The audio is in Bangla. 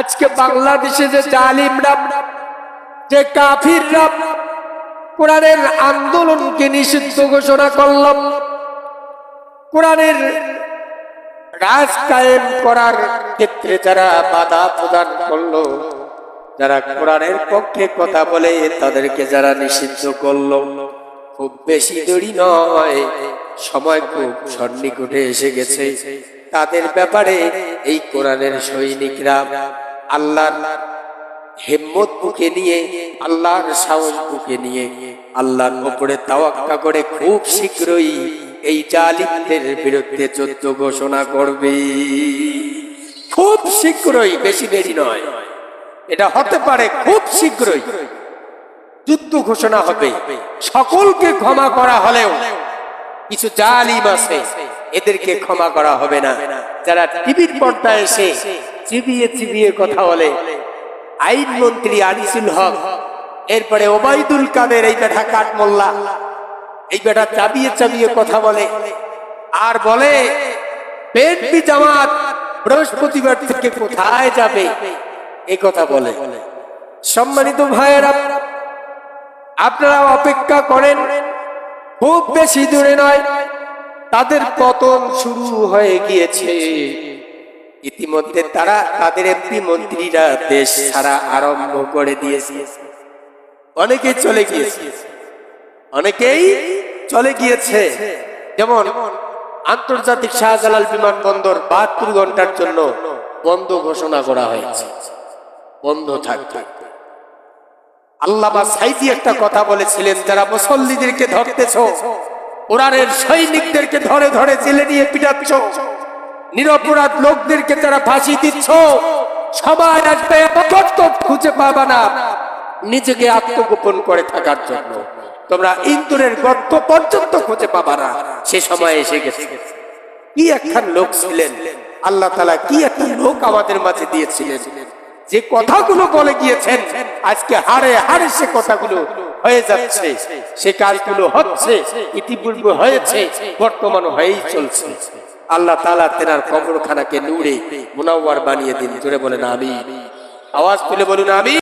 আজকে বাংলাদেশে যে জালিমরা, যে কাফিররা কোরআনের আন্দোলনকে নিষিদ্ধ ঘোষণা করলাম কোরআনের রাজ কায়েম করার ক্ষেত্রে যারা বাধা প্রদান করল, যারা কোরআনের পক্ষে কথা বলে, তাদেরকে যারা নিষিদ্ধ করল, খুব বেশি দেরি নয়, সময় খুব সন্নিকটে এসে গেছে। তাদের ব্যাপারে এই কোরআনের সৈনিকরা আল্লাহর হেম্মত বুকে নিয়ে, আল্লাহর সাহস বুকে নিয়ে, আল্লাহর উপরে তাওয়াক্কা করে খুব শীঘ্রই এই জালিমদের বিরুদ্ধে যুদ্ধ ঘোষণা করবে। খুব শীঘ্রই, বেশি দেরি নয়। এটা হতে পারে খুব শীঘ্রই। যুদ্ধ ঘোষণা হবে। সকলকে ক্ষমা করা হলেও কিছু জালিম আছে, এদেরকে ক্ষমা করা হবে না। যারা টিভির পর্দায় এসে চিবিয়ে চিবিয়ে কথা বলে। আইন মন্ত্রী আনিসুল হক, এরপরে ওবায়দুল কাদের, এই বেটা কাঠমোল্লা এই বেটা চাবিয়ে চাবিয়ে কথা বলে। আর বলে পেটবি জামাত বৃহস্পতিবার থেকে কোথায় যাবে? এই কথা বলে। সম্মানিত ভাইয়েরা, আপনারা অপেক্ষা করেন, খুব বেশি দূরে নয়, তাদের পতন শুরু হয়ে গিয়েছে। ইতিমধ্যে তারা তাদের এমপি মন্ত্রীরা দেশ ছাড়া আরম্ভ করে দিয়েছে। অনেকেই চলে গিয়েছে। অনেকেই চলে গিয়েছে। যেমন আন্তর্জাতিক শাহজালাল বিমানবন্দর বাহাত্তর ঘণ্টার জন্য বন্ধ ঘোষণা করা হয়েছে। বন্ধ থাকবে। আল্লামা সাইদি একটা কথা বলেছিলেন, যারা মুসল্লিদেরকে ধরতেছ, কোরআনের সৈনিকদেরকে ধরে ধরে জেলে নিয়ে পিটাচ্ছ নিরপরাধ লোকদেরকে যারা ফাঁসি দিচ্ছ, সবাই আসবে খুঁজে পাবা না। নিজেকে আত্মগোপন করে থাকার জন্য। তোমরা ইন্দুরের গর্ত পর্যন্ত খুঁজে পাবা না। সে সময় এসে গেছে। কি একখান লোক ছিলেন? আল্লাহ তালা কি একটা লোক আমাদের মাঝে দিয়েছিলেন? যে কথাগুলো বলে গিয়েছেন, আজকে হারে হারে সে কথাগুলো হয়ে যাচ্ছে। সে কাজগুলো হচ্ছে, ইতিপূর্বে হয়েছে বর্তমান হয়েই চলছে। আল্লাহ তালা তেনার কবরখানাকে নুড়ে মুনাওয়ার বানিয়ে দিন। জোরে বলেন আমি আওয়াজ তুলে বলুন আমি